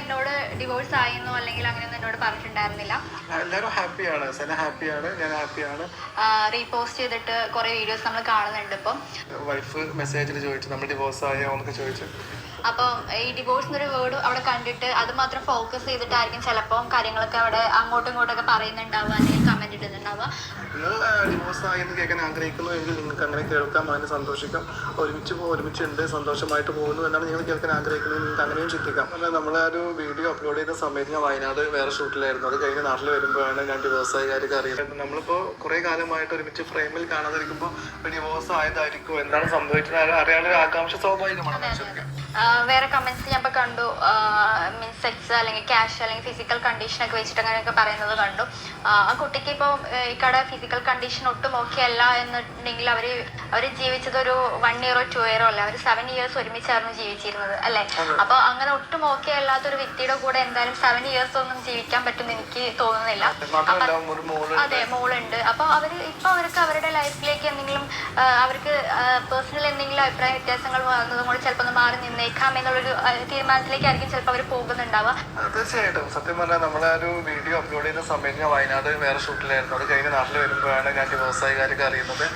എന്നോട് ഡിവോഴ്സ് ആയെന്നോ അല്ലെങ്കിൽ അങ്ങനെയൊന്നും എന്നോട് പറഞ്ഞിട്ടുണ്ടായിരുന്നില്ല. എല്ലാവരും ഹാപ്പിയാണ് സെന ഹാപ്പിയാണ് ഞാൻ ഹാപ്പിയാണ് റീപോസ്റ്റ് ചെയ്തിട്ട് കുറേ വീഡിയോസ് നമ്മൾ കാണുന്നുണ്ട് ഇപ്പം. വൈഫ് മെസ്സേജിൽ ചോദിച്ചു നമ്മൾ ഡിവോഴ്സ് ആയോ? എന്നൊക്കെ ചോദിച്ചു. അപ്പം ഈ ഡിവോഴ്സ് എന്നൊരു വേർഡ് അവിടെ കണ്ടിട്ട് അത് മാത്രം ഫോക്കസ് ചെയ്തിട്ടായിരിക്കും ചിലപ്പോൾ കാര്യങ്ങളൊക്കെ അവിടെ അങ്ങോട്ടും ഇങ്ങോട്ടൊക്കെ പറയുന്നുണ്ടാവുക അല്ലെങ്കിൽ കമന്റ് ഇടുന്നുണ്ടാവുക. നിങ്ങൾ ഡിവോഴ്സ് ആയി എന്ന് കേൾക്കാൻ ആഗ്രഹിക്കുന്നു എങ്കിൽ നിങ്ങൾക്ക് അങ്ങനെ കേൾക്കാം അതിന് സന്തോഷിക്കാം. ഒരുമിച്ച് പോ ഒരുമിച്ചുണ്ട് സന്തോഷമായിട്ട് പോകുന്നു എന്നാണ് നിങ്ങൾ കേൾക്കാൻ ആഗ്രഹിക്കുന്നത് നിങ്ങൾക്ക് അങ്ങനെയും ചിന്തിക്കാം. അല്ല നമ്മൾ ആ ഒരു വീഡിയോ അപ്ലോഡ് ചെയ്ത സമയത്ത് ഞാൻ വയനാട് വേറെ ഷൂട്ടിലായിരുന്നു. അത് കഴിഞ്ഞ് നാട്ടിൽ വരുമ്പോഴാണ് ഞാൻ ഡിവോഴ്സ് ആയി കാര്യമൊക്കെ അറിയുന്നത്. നമ്മളിപ്പോൾ കുറേ കാലമായിട്ട് ഒരുമിച്ച് ഫ്രെയിമിൽ കാണാതിരിക്കുമ്പോൾ ഡിവോഴ്സ് ആയതായിരിക്കും. എന്താണ് സംഭവിച്ചത്? അറിയാനുള്ള ആകാംക്ഷ സ്വാഭാവികമാണ് വേറെ കമന്റ്സ് ഞാൻ ഇപ്പോൾ കണ്ടു മീൻസ് സെക്സ് അല്ലെങ്കിൽ ക്യാഷ് അല്ലെങ്കിൽ ഫിസിക്കൽ കണ്ടീഷൻ ഒക്കെ വെച്ചിട്ട് അങ്ങനെയൊക്കെ പറയുന്നത് കണ്ടു. ആ കുട്ടിക്ക് ഇപ്പോൾ ഇക്കടെ ഫിസിക്കൽ കണ്ടീഷൻ ഒട്ടും ഓക്കെ അല്ല എന്നുണ്ടെങ്കിൽ അവർ അവർ ജീവിച്ചത് ഒരു വൺ ഇയറോ ടു ഇയറോ അല്ല അവർ സെവൻ ഇയേഴ്സ് ഒരുമിച്ചായിരുന്നു ജീവിച്ചിരുന്നത് അല്ലേ? അപ്പോൾ അങ്ങനെ ഒട്ടും ഓക്കെ അല്ലാത്ത ഒരു വ്യക്തിയുടെ കൂടെ എന്തായാലും സെവൻ ഇയേഴ്സ് ഒന്നും ജീവിക്കാൻ പറ്റുമെന്ന് എനിക്ക് തോന്നുന്നില്ല. അതെ മോളുണ്ട്. അപ്പൊ അവർ ഇപ്പൊ അവർക്ക് അവരുടെ ലൈഫിലേക്ക് എന്തെങ്കിലും അവർക്ക് പേഴ്സണൽ എന്തെങ്കിലും അഭിപ്രായ വ്യത്യാസങ്ങൾ വന്നതും കൂടെ ചിലപ്പോൾ ഒന്ന് മാറി നിന്നേക്കാം എന്നുള്ളൊരു തീരുമാനത്തിലേക്കായിരിക്കും ചിലപ്പോൾ അവർ പോകുന്നുണ്ടാവുക. തീർച്ചയായിട്ടും. സത്യം പറഞ്ഞാൽ നമ്മളെ ഒരു വീഡിയോ അപ്ലോഡ് ചെയ്യുന്ന സമയത്ത് ഞാൻ വയനാട് വേറെ ഷൂട്ടിലായിരുന്നു. അത് കഴിഞ്ഞ് നാട്ടിൽ വരുമ്പോഴാണ് ഞാൻ ഡിവോഴ്സ് ആയ കാര്യമൊക്കെ അറിയുന്നത്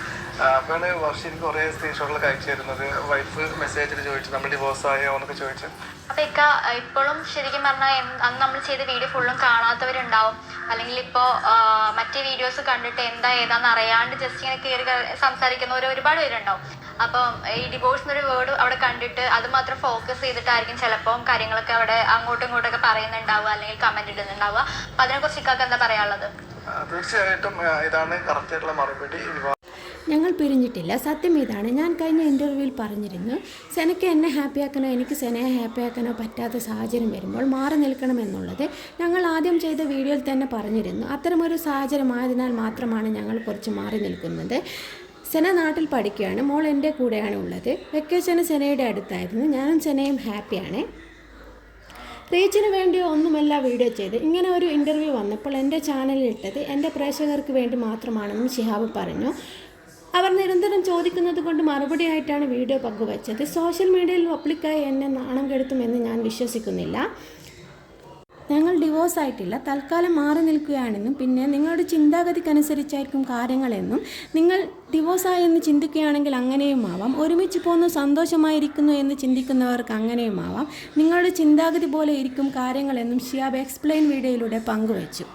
അപ്പോഴാണ് വർഷം എനിക്ക് കുറേ സ്ക്രീൻഷോട്ടിലൊക്കെ അയച്ചു തരുന്നത്. വൈഫ് മെസ്സേജിൽ ചോദിച്ചു നമ്മൾ ഡിവോഴ്സ് ആയോ? എന്നൊക്കെ ചോദിച്ചു. അപ്പൊ ഇപ്പോഴും ശരിക്കും പറഞ്ഞാൽ അന്ന് നമ്മൾ ചെയ്ത വീഡിയോ ഫുള്ളും കാണാത്തവരുണ്ടാവും. അല്ലെങ്കിൽ ഇപ്പോൾ മറ്റേ വീഡിയോസ് കണ്ടിട്ട് എന്താ ഏതാന്ന് അറിയാണ്ട് ജസ്റ്റ് ഇങ്ങനെ കയറി സംസാരിക്കുന്നവർ ഒരുപാട് പേരുണ്ടാവും. അപ്പം ഈ ഡിവോഴ്സ് എന്നൊരു വേർഡ് അവിടെ കണ്ടിട്ട് അത് മാത്രം ഫോക്കസ് ചെയ്തിട്ടായിരിക്കും ചിലപ്പോൾ കാര്യങ്ങളൊക്കെ അവിടെ അങ്ങോട്ടും ഇങ്ങോട്ടൊക്കെ പറയുന്നുണ്ടാവുക അല്ലെങ്കിൽ കമന്റ് ഇടുന്നുണ്ടാവുക. അപ്പൊ അതിനെക്കുറിച്ച് ഇക്കാക്ക് എന്താ പറയാനുള്ളത്? തീർച്ചയായിട്ടും ഇതാണ് കറക്റ്റ് ആയിട്ടുള്ള മറുപടി. ഞങ്ങൾ പിരിഞ്ഞിട്ടില്ല. സത്യം ഇതാണ്. ഞാൻ കഴിഞ്ഞ ഇന്റർവ്യൂവിൽ പറഞ്ഞിരുന്നു സെനയ്ക്ക് എന്നെ ഹാപ്പിയാക്കാനോ എനിക്ക് സെനയെ ഹാപ്പിയാക്കാനോ പറ്റാത്ത സാഹചര്യം വരുമ്പോൾ മാറി നിൽക്കണമെന്നുള്ളത് ഞങ്ങൾ ആദ്യം ചെയ്ത വീഡിയോയിൽ തന്നെ പറഞ്ഞിരുന്നു. അത്തരമൊരു സാഹചര്യമായതിനാൽ മാത്രമാണ് ഞങ്ങൾ കുറച്ച് മാറി നിൽക്കുന്നത്. സെന നാട്ടിൽ പഠിക്കുകയാണ്. മോൾ എന്റെ കൂടെയാണ് ഉള്ളത്. വെക്കേഷന് സെനയുടെ അടുത്തായിരുന്നു. ഞാനും സെനയും ഹാപ്പിയാണ് റീച്ചിന് വേണ്ടി ഒന്നുമല്ല വീഡിയോ ചെയ്ത്. ഇങ്ങനെ ഒരു ഇന്റർവ്യൂ വന്നപ്പോൾ എന്റെ ചാനലിൽ ഇട്ടത് എന്റെ പ്രേക്ഷകർക്ക് വേണ്ടി മാത്രമാണെന്നും ഷിഹാബ് പറഞ്ഞു. അവർ നിരന്തരം ചോദിക്കുന്നത് കൊണ്ട് മറുപടിയായിട്ടാണ് വീഡിയോ പങ്കുവച്ചത്. സോഷ്യൽ മീഡിയയിൽ പബ്ലിക്കായി എന്നെ നാണം കെടുത്തുമെന്ന് ഞാൻ വിശ്വസിക്കുന്നില്ല. ഞങ്ങൾ ഡിവോഴ്സ് ആയിട്ടില്ല. തൽക്കാലം മാറി നിൽക്കുകയാണെന്നും പിന്നെ നിങ്ങളുടെ ചിന്താഗതിക്കനുസരിച്ചായിരിക്കും കാര്യങ്ങളെന്നും നിങ്ങൾ ഡിവോഴ്സ് ആയെന്ന് ചിന്തിക്കുകയാണെങ്കിൽ അങ്ങനെയും ആവാം. ഒരുമിച്ച് പോകുന്നു സന്തോഷമായിരിക്കുന്നു എന്ന് ചിന്തിക്കുന്നവർക്ക് അങ്ങനെയും ആവാം. നിങ്ങളുടെ ചിന്താഗതി പോലെ ഇരിക്കും കാര്യങ്ങളെന്നും ഷിയാബ് എക്സ്പ്ലെയിൻ വീഡിയോയിലൂടെ പങ്കുവച്ചു.